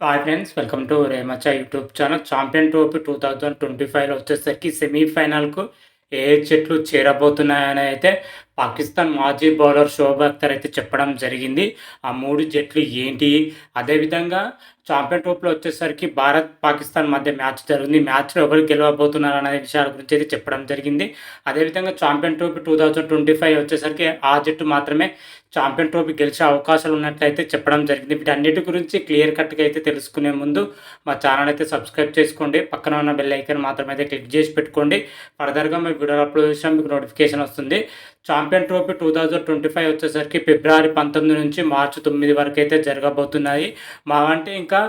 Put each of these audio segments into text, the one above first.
Hi friends welcome to రేమచా YouTube channel Champion Trophy two thousand twenty ఫైవ్లో వచ్చేసరికి సెమీఫైనల్కు ఏ చెట్లు చేరబోతున్నాయని అయితే పాకిస్తాన్ మాజీ బౌలర్ షోబ్ అఖ్తర్ అయితే చెప్పడం జరిగింది. ఆ మూడు జట్లు ఏంటి? అదేవిధంగా ఛాంపియన్ ట్రోఫీలో వచ్చేసరికి భారత్ పాకిస్తాన్ మధ్య మ్యాచ్ జరిగింది మ్యాచ్లో ఎవరు గెలవబోతున్నారు అనే విషయాల గురించి అయితే చెప్పడం జరిగింది. అదేవిధంగా Champion Trophy two thousand twenty five వచ్చేసరికి ఆ జట్టు మాత్రమే ఛాంపియన్ ట్రోఫీ గెలిచే అవకాశాలు ఉన్నట్లయితే చెప్పడం జరిగింది. వీటన్నిటి గురించి క్లియర్ కట్గా అయితే తెలుసుకునే ముందు మా ఛానల్ అయితే సబ్స్క్రైబ్ చేసుకోండి. పక్కన ఉన్న బెల్ ఐకన్ మాత్రమే అయితే క్లిక్ చేసి పెట్టుకోండి. ఫర్దర్గా మీ వీడియో అప్లోడ్ చేసినా మీకు నోటిఫికేషన్ వస్తుంది. Champion Trophy two thousand twenty five వచ్చేసరికి ఫిబ్రవరి పంతొమ్మిది నుంచి మార్చి తొమ్మిది వరకు అయితే జరగబోతున్నాయి. మా అంటే ఇంకా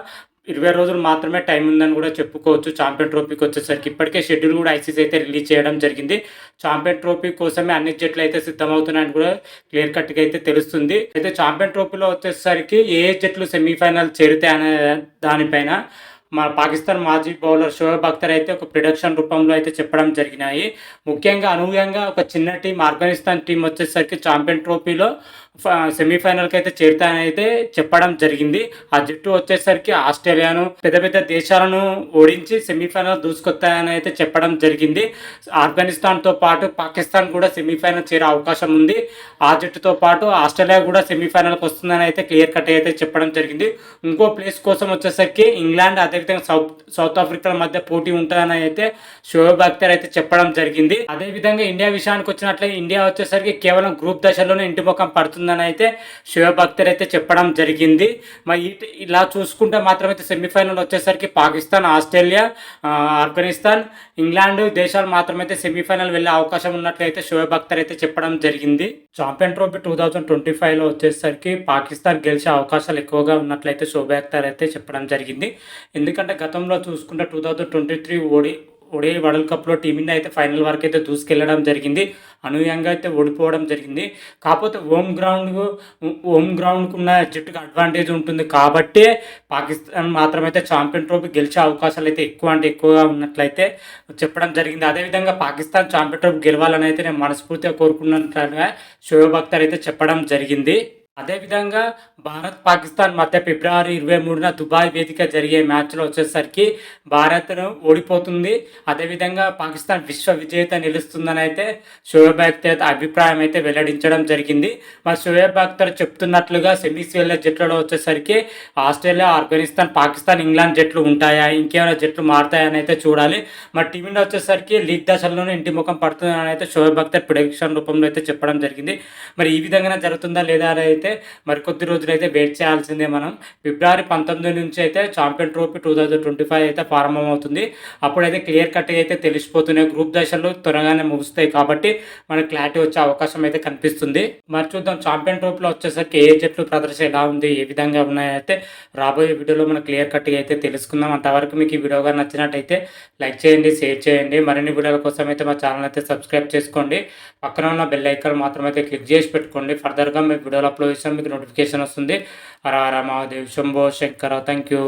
ఇరవై రోజులు మాత్రమే టైం ఉందని కూడా చెప్పుకోవచ్చు. ఛాంపియన్ ట్రోఫీకి వచ్చేసరికి ఇప్పటికే షెడ్యూల్ కూడా ఐసీసీ అయితే రిలీజ్ చేయడం జరిగింది. ఛాంపియన్ ట్రోఫీ కోసమే అన్ని జట్లు అయితే సిద్ధమవుతున్నాయని కూడా క్లియర్ కట్గా అయితే తెలుస్తుంది. అయితే ఛాంపియన్ ట్రోఫీలో వచ్చేసరికి ఏ జట్లు సెమీఫైనల్ చేరితే అనే దానిపైన మన పాకిస్తాన్ మాజీ బౌలర్ షోయబ్ అఖ్తర్ అయితే ఒక ప్రొడక్షన్ రూపంలో అయితే చెప్పడం జరిగినాయి. ముఖ్యంగా అనూహ్యంగా ఒక చిన్న టీం ఆఫ్ఘనిస్తాన్ టీం వచ్చేసరికి ఛాంపియన్ ట్రోఫీలో సెమీఫైనల్కి అయితే చేరుతాయని అయితే చెప్పడం జరిగింది. ఆ జట్టు వచ్చేసరికి ఆస్ట్రేలియాను పెద్ద పెద్ద దేశాలను ఓడించి సెమీఫైనల్ దూసుకొస్తాయని అయితే చెప్పడం జరిగింది. ఆఫ్ఘనిస్తాన్తో పాటు పాకిస్తాన్ కూడా సెమీఫైనల్ చేరే అవకాశం ఉంది. ఆ జట్టుతో పాటు ఆస్ట్రేలియా కూడా సెమీఫైనల్కి వస్తుందని అయితే క్లియర్ కట్ అయితే చెప్పడం జరిగింది. ఇంకో ప్లేస్ కోసం వచ్చేసరికి ఇంగ్లాండ్ అదే అదేవిధంగా సౌత్ సౌత్ ఆఫ్రికాల మధ్య పోటీ ఉంటుందని అయితే షోయబ్ అఖ్తర్ అయితే చెప్పడం జరిగింది. అదేవిధంగా ఇండియా విషయానికి వచ్చినట్లయితే ఇండియా వచ్చేసరికి కేవలం గ్రూప్ దశలోనే ఇంటి ముఖం పడుతుందని అయితే షోయబ్ అఖ్తర్ అయితే చెప్పడం జరిగింది. మరి ఇలా చూసుకుంటే మాత్రమైతే సెమీఫైనల్ వచ్చేసరికి పాకిస్తాన్ ఆస్ట్రేలియా ఆఫ్ఘనిస్తాన్ ఇంగ్లాండ్ దేశాలు మాత్రమైతే సెమీఫైనల్ వెళ్ళే అవకాశం ఉన్నట్లయితే షోయబ్ అఖ్తర్ అయితే చెప్పడం జరిగింది. Champion Trophy two thousand twenty ఫైవ్లో వచ్చేసరికి పాకిస్తాన్ గెలిచే అవకాశాలు ఎక్కువగా ఉన్నట్లయితే శోభా అఖ్తార్ అయితే చెప్పడం జరిగింది. ఎందుకంటే గతంలో చూసుకుంటే two thousand twenty three ODI ODI world కప్లో టీమిండియా అయితే ఫైనల్ వరకు అయితే దూసుకెళ్ళడం జరిగింది. అనూహ్యంగా అయితే ఓడిపోవడం జరిగింది. కాకపోతే హోమ్ గ్రౌండ్ హోమ్ గ్రౌండ్కు ఉన్న జట్టుకు అడ్వాంటేజ్ ఉంటుంది కాబట్టి పాకిస్తాన్ మాత్రమైతే ఛాంపియన్ ట్రోఫీ గెలిచే అవకాశాలు అయితే ఎక్కువ అంటే ఎక్కువగా ఉన్నట్లయితే చెప్పడం జరిగింది. అదేవిధంగా పాకిస్తాన్ ఛాంపియన్ ట్రోఫీ గెలవాలని అయితే నేను మనస్ఫూర్తిగా కోరుకున్నట్లుగా షోయబ్ భక్తర్ అయితే చెప్పడం జరిగింది. అదేవిధంగా భారత్ పాకిస్తాన్ మధ్య ఫిబ్రవరి ఇరవై మూడున దుబాయ్ వేదిక జరిగే మ్యాచ్లో వచ్చేసరికి భారత్ ఓడిపోతుంది. అదేవిధంగా పాకిస్తాన్ విశ్వ విజేత నిలుస్తుందని అయితే షోయబ్ అఖ్తర్ అభిప్రాయం అయితే వెల్లడించడం జరిగింది. మరి షోయబ్ అఖ్తర్ చెప్తున్నట్లుగా సెమీస్ వెళ్ళే జట్లలో వచ్చేసరికి ఆస్ట్రేలియా ఆఫ్ఘనిస్తాన్ పాకిస్తాన్ ఇంగ్లాండ్ జట్లు ఉంటాయా ఇంకేమైనా జట్లు మారుతాయని అయితే చూడాలి. మరి టీమిండియా వచ్చేసరికి లీగ్ దశల్లోనే ఇంటి ముఖం పడుతుందని అయితే షోయబ్ అఖ్తర్ ప్రొడక్షన్ రూపంలో అయితే చెప్పడం జరిగింది. మరి ఈ విధంగానే జరుగుతుందా లేదా అయితే అయితే మరి కొద్ది రోజులు అయితే వెయిట్ చేయాల్సిందే మనం. ఫిబ్రవరి పంతొమ్మిది నుంచి అయితే Champion Trophy two thousand twenty five అయితే ప్రారంభమవుతుంది. అప్పుడైతే క్లియర్ కట్గా అయితే తెలిసిపోతున్నాయి. గ్రూప్ దశలు త్వరగానే ముగుస్తాయి కాబట్టి మనకు క్లారిటీ వచ్చే అవకాశం అయితే కనిపిస్తుంది. మరి చూద్దాం ఛాంపియన్ ట్రోఫీలో వచ్చేసరికి ఏ జట్లు ప్రదర్శన ఎలా ఉంది ఏ విధంగా ఉన్నాయైతే రాబోయే వీడియోలో మనం క్లియర్ కట్గా అయితే తెలుసుకుందాం. అంతవరకు మీకు ఈ వీడియోగా నచ్చినట్టయితే లైక్ చేయండి షేర్ చేయండి. మరిన్ని వీడియోల కోసం అయితే మా ఛానల్ అయితే సబ్స్క్రైబ్ చేసుకోండి. పక్కన ఉన్న బెల్ ఐకాన్ మాత్రం అయితే క్లిక్ చేసి పెట్టుకోండి. ఫర్దర్గా మీ వీడియోలు అప్లోడ్ చేసిన మీకు నోటిఫికేషన్ వస్తుంది. Hara Hara Mahadev Shambho Shankara thank you